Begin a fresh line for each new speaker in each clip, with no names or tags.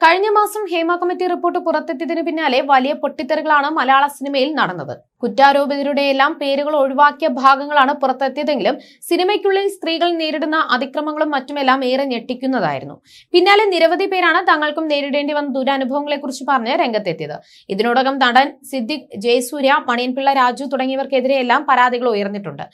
കഴിഞ്ഞ മാസം Hema committee report പുറത്തെത്തിയതിനു പിന്നാലെ വലിയ പൊട്ടിത്തെറികളാണ് മലയാള സിനിമയിൽ നടന്നത്. കുറ്റാരോപിതരുടെ എല്ലാം പേരുകൾ ഒഴിവാക്കിയ ഭാഗങ്ങളാണ് പുറത്തെത്തിയതെങ്കിലും സിനിമയ്ക്കുള്ളിൽ സ്ത്രീകൾ നേരിടുന്ന അതിക്രമങ്ങളും മറ്റുമെല്ലാം ഏറെ ഞെട്ടിക്കുന്നതായിരുന്നു. പിന്നാലെ നിരവധി പേരാണ് തങ്ങൾക്കും നേരിടേണ്ടി വന്ന ദുരനുഭവങ്ങളെക്കുറിച്ച് പറഞ്ഞ് രംഗത്തെത്തിയത്. ഇതിനോടകം നടൻ സിദ്ദിഖ് ജയസൂര്യ മണിയൻപിള്ള രാജു തുടങ്ങിയവർക്കെതിരെയെല്ലാം പരാതികൾ ഉയർന്നിട്ടുണ്ട്.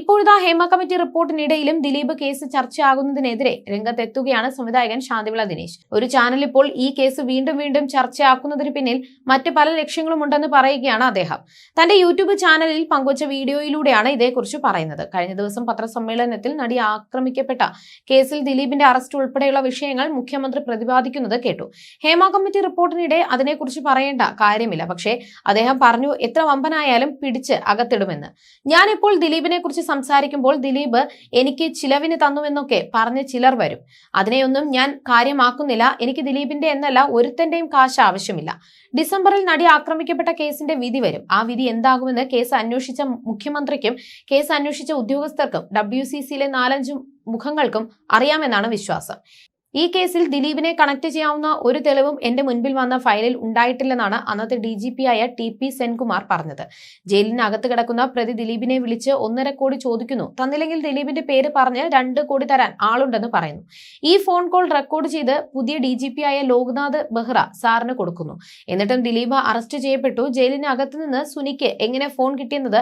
ഇപ്പോഴത്തെ ഹേമ കമ്മിറ്റി റിപ്പോർട്ടിനിടയിലും ദിലീപ് കേസ് ചർച്ചയാകുന്നതിനെതിരെ രംഗത്തെത്തുകയാണ് സംവിധായകൻ ശാന്തിവിള ദിനേശ്. ഒരു ചാനൽ ഇപ്പോൾ ഈ കേസ് വീണ്ടും വീണ്ടും ചർച്ചയാക്കുന്നതിന് പിന്നിൽ മറ്റ് പല ലക്ഷ്യങ്ങളും ഉണ്ടെന്ന് പറയുകയാണ് അദ്ദേഹം. തന്റെ യൂട്യൂബ് ചാനലിൽ പങ്കുവച്ച വീഡിയോയിലൂടെയാണ് ഇതേക്കുറിച്ച് പറയുന്നത്. കഴിഞ്ഞ ദിവസം പത്രസമ്മേളനത്തിൽ നടി ആക്രമിക്കപ്പെട്ട കേസിൽ ദിലീപിന്റെ അറസ്റ്റ് ഉൾപ്പെടെയുള്ള വിഷയങ്ങൾ മുഖ്യമന്ത്രി പ്രതിപാദിക്കുന്നത് കേട്ടു. ഹേമ കമ്മിറ്റി റിപ്പോർട്ടിനിടെ അതിനെക്കുറിച്ച് പറയേണ്ട കാര്യമില്ല. പക്ഷേ അദ്ദേഹം പറഞ്ഞു എത്ര വമ്പനായാലും പിടിച്ച് അകത്തിടുമെന്ന്. ഞാനിപ്പോൾ ദിലീപിനെ കുറിച്ച് സംസാരിക്കുമ്പോൾ ദിലീപ് എനിക്ക് ചിലവിന് തന്നുവെന്നൊക്കെ പറഞ്ഞ് ചിലർ വരും. അതിനെയൊന്നും ഞാൻ കാര്യമാക്കുന്നില്ല. എനിക്ക് ദിലീപിന്റെ എന്നല്ല ഒരുത്തന്റെയും കാശ് ആവശ്യമില്ല. ഡിസംബറിൽ നടി ആക്രമിക്കപ്പെട്ട കേസിന്റെ വിധി വരും. ആ വിധി എന്താകുമെന്ന് കേസ് അന്വേഷിച്ച മുഖ്യമന്ത്രിക്കും കേസ് അന്വേഷിച്ച ഉദ്യോഗസ്ഥർക്കും ഡബ്ല്യു സി സിയിലെ നാലഞ്ച് മുഖങ്ങൾക്കും അറിയാമെന്നാണ് വിശ്വാസം. ഈ കേസിൽ ദിലീപിനെ കണക്ട് ചെയ്യാവുന്ന ഒരു തെളിവും എന്റെ മുൻപിൽ വന്ന ഫയലിൽ ഉണ്ടായിട്ടില്ലെന്നാണ് അന്നത്തെ ഡി ജി പി ആയ ടി പി സെൻകുമാർ പറഞ്ഞത്. ജയിലിനകത്ത് കിടക്കുന്ന പ്രതി ദിലീപിനെ വിളിച്ച് ഒന്നര കോടി ചോദിക്കുന്നു. തന്നില്ലെങ്കിൽ ദിലീപിന്റെ പേര് പറഞ്ഞ് രണ്ട് കോടി തരാൻ ആളുണ്ടെന്ന് പറയുന്നു. ഈ ഫോൺ കോൾ റെക്കോർഡ് ചെയ്ത് പുതിയ ഡി ജി പി ആയ ലോക്നാഥ് ബെഹ്റ സാറിന് കൊടുക്കുന്നു. എന്നിട്ടും ദിലീപ് അറസ്റ്റ് ചെയ്യപ്പെട്ടു. ജയിലിനകത്ത് നിന്ന് സുനിക്ക് എങ്ങനെ ഫോൺ കിട്ടിയെന്നത്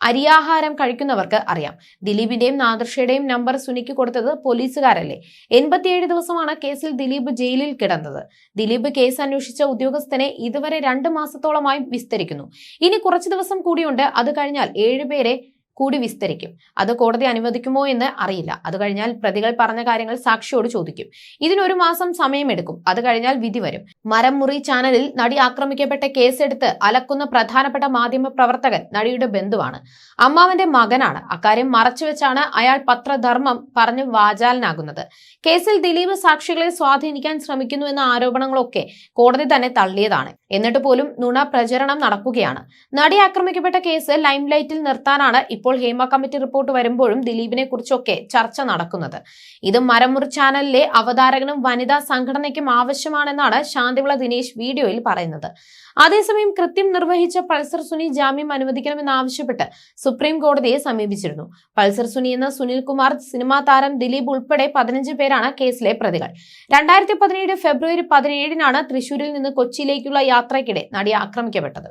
അരിയാഹാരം കഴിക്കുന്നവർക്ക് അറിയാം. ദിലീപിന്റെയും നാദർഷയുടെയും നമ്പർ സുനിക്ക് കൊടുത്തത് പോലീസുകാരല്ലേ. എൺപത്തിയേഴ് ദിവസമാണ് കേസിൽ ദിലീപ് ജയിലിൽ കിടന്നത്. ദിലീപ് കേസ് അന്വേഷിച്ച ഉദ്യോഗസ്ഥനെ ഇതുവരെ രണ്ട് മാസത്തോളമായി വിസ്തരിക്കുന്നു. ഇനി കുറച്ചു ദിവസം കൂടിയുണ്ട്. അത് കഴിഞ്ഞാൽ ഏഴുപേരെ കൂടി വിസ്തരിക്കും. അത് കോടതി അനുവദിക്കുമോ എന്ന് അറിയില്ല. അത് കഴിഞ്ഞാൽ പ്രതികൾ പറഞ്ഞ കാര്യങ്ങൾ സാക്ഷിയോട് ചോദിക്കും. ഇതിനൊരു മാസം സമയമെടുക്കും. അത് കഴിഞ്ഞാൽ വിധി വരും. മരം മുറി ചാനലിൽ നടി ആക്രമിക്കപ്പെട്ട കേസെടുത്ത് അലക്കുന്ന പ്രധാനപ്പെട്ട മാധ്യമ പ്രവർത്തകൻ നടിയുടെ ബന്ധുവാണ്. അമ്മാവന്റെ മകനാണ്. അക്കാര്യം മറച്ചുവെച്ചാണ് അയാൾ പത്രധർമ്മം പറഞ്ഞ് വാചാലനാകുന്നത്. കേസിൽ ദിലീപ് സാക്ഷികളെ സ്വാധീനിക്കാൻ ശ്രമിക്കുന്നു എന്ന ആരോപണങ്ങളൊക്കെ കോടതി തന്നെ തള്ളിയതാണ്. എന്നിട്ട് പോലും നുണ പ്രചരണം നടക്കുകയാണ്. നടി ആക്രമിക്കപ്പെട്ട കേസ് ലൈംലൈറ്റിൽ നിർത്താനാണ് ഇപ്പോൾ ഹേമ കമ്മിറ്റി റിപ്പോർട്ട് വരുമ്പോഴും ദിലീപിനെ കുറിച്ചൊക്കെ ചർച്ച നടക്കുന്നത്. ഇത് മരമുറി ചാനലിലെ അവതാരകനും വനിതാ സംഘടനയ്ക്കും ആവശ്യമാണെന്നാണ് ശാന്തിവിള ദിനേശ് വീഡിയോയിൽ പറയുന്നത്. അതേസമയം കൃത്യം നിർവഹിച്ച പൾസർ സുനി ജാമ്യം അനുവദിക്കണമെന്നാവശ്യപ്പെട്ട് സുപ്രീം കോടതിയെ സമീപിച്ചിരുന്നു. പൾസർ സുനി എന്ന സുനിൽ കുമാർ സിനിമാ താരം ദിലീപ് ഉൾപ്പെടെ പതിനഞ്ച് പേരാണ് കേസിലെ പ്രതികൾ. രണ്ടായിരത്തി പതിനേഴ് ഫെബ്രുവരി പതിനേഴിനാണ് തൃശൂരിൽ നിന്ന് കൊച്ചിയിലേക്കുള്ള യാത്രയ്ക്കിടെ നടി ആക്രമിക്കപ്പെട്ടത്.